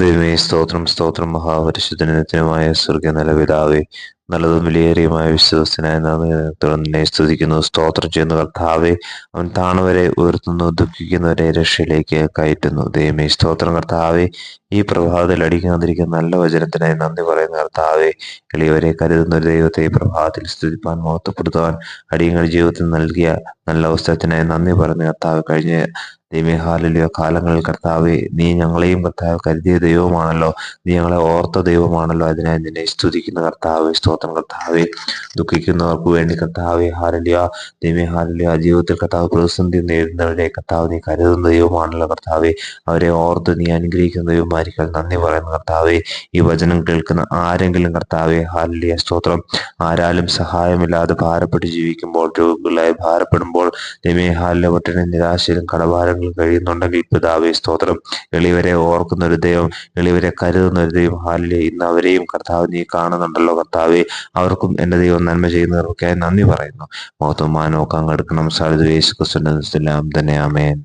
ദൈവമേ സ്തോത്രം സ്തോത്രം. മഹാപരിശുദ്ധനത്തിനുമായ സ്വർഗ നിലവിതാവേ നല്ലതും വിലയേറിയുമായ വിശ്വസനായ നിന്നെ സ്തുതിക്കുന്നു. സ്തോത്രം ചെയ്യുന്ന കർത്താവെ. അവൻ താണവരെ ഉയർത്തുന്നു ദുഃഖിക്കുന്നവരെ രക്ഷയിലേക്ക് കയറ്റുന്നു. ദൈവമേ സ്തോത്രം കർത്താവേ. ഈ പ്രഭാതത്തിൽ അടിക്കാതിരിക്കുന്ന നല്ല വചനത്തിനായി നന്ദി പറയുന്ന കർത്താവേ. എളിയവരെ കരുതുന്ന ഒരു ദൈവത്തെ പ്രഭാതത്തിൽ സ്തുതിപ്പാൻ മോത്തപ്പെടുത്തുവാൻ അടിയങ്ങൾ ജീവിതത്തിൽ നൽകിയ നല്ല അവസരത്തിനായി നന്ദി പറയുന്ന കർത്താവ്. കഴിഞ്ഞ ദൈവഹാലിയ കാലങ്ങളിൽ കർത്താവെ നീ ഞങ്ങളെയും കർത്താവ് കരുതിയ ദൈവമാണല്ലോ. നീ ഞങ്ങളെ ഓർത്ത ദൈവമാണല്ലോ. അതിനായി നിന്നെ സ്തുതിക്കുന്ന കർത്താവ് സ്തോത്രം കർത്താവെ. ദുഃഖിക്കുന്നവർക്ക് വേണ്ടി കർത്താവെ ഹാരലിയ ദൈവ ഹാരലിയ ജീവിതത്തിൽ കർത്താവ് പ്രതിസന്ധി നേരിടുന്നവരെ കർത്താവ് നീ കരുതുന്ന ദൈവമാണല്ലോ കർത്താവെ. അവരെ ഓർത്ത് നീ അനുഗ്രഹിക്കുന്ന ദൈവമായിരിക്കാൻ നന്ദി പറയുന്ന കർത്താവെ. ഈ വചനം കേൾക്കുന്ന ആരെങ്കിലും കർത്താവെ ഹാരലിയ സ്തോത്രം. ആരാലും സഹായമില്ലാതെ ഭാരപ്പെട്ട് ജീവിക്കുമ്പോൾ രോഗികളായി ഭാരപ്പെടുമ്പോൾ ദൈവേ ഹാലിലെ ഒട്ടനെ നിരാശയിലും കടഭാരങ്ങളും കഴിയുന്നുണ്ടെങ്കിൽ പിതാവേ സ്തോത്രം. എളിവരെ ഓർക്കുന്ന ഒരു ദൈവം എളിവരെ കരുതുന്ന ഒരു ദൈവം. ഹാലിലെ ഇന്ന് അവരെയും കർത്താവ് നീ കാണുന്നുണ്ടല്ലോ കർത്താവെ. അവർക്കും എന്റെ ദൈവം നന്മ ചെയ്യുന്നവർക്കായി നന്ദി പറയുന്നു. മഹത്വം മാനോക്കം എടുക്കണം. സാധ്യത യേശു ക്രിസ്തുവിന്റെ തന്നെ. ആമേൻ.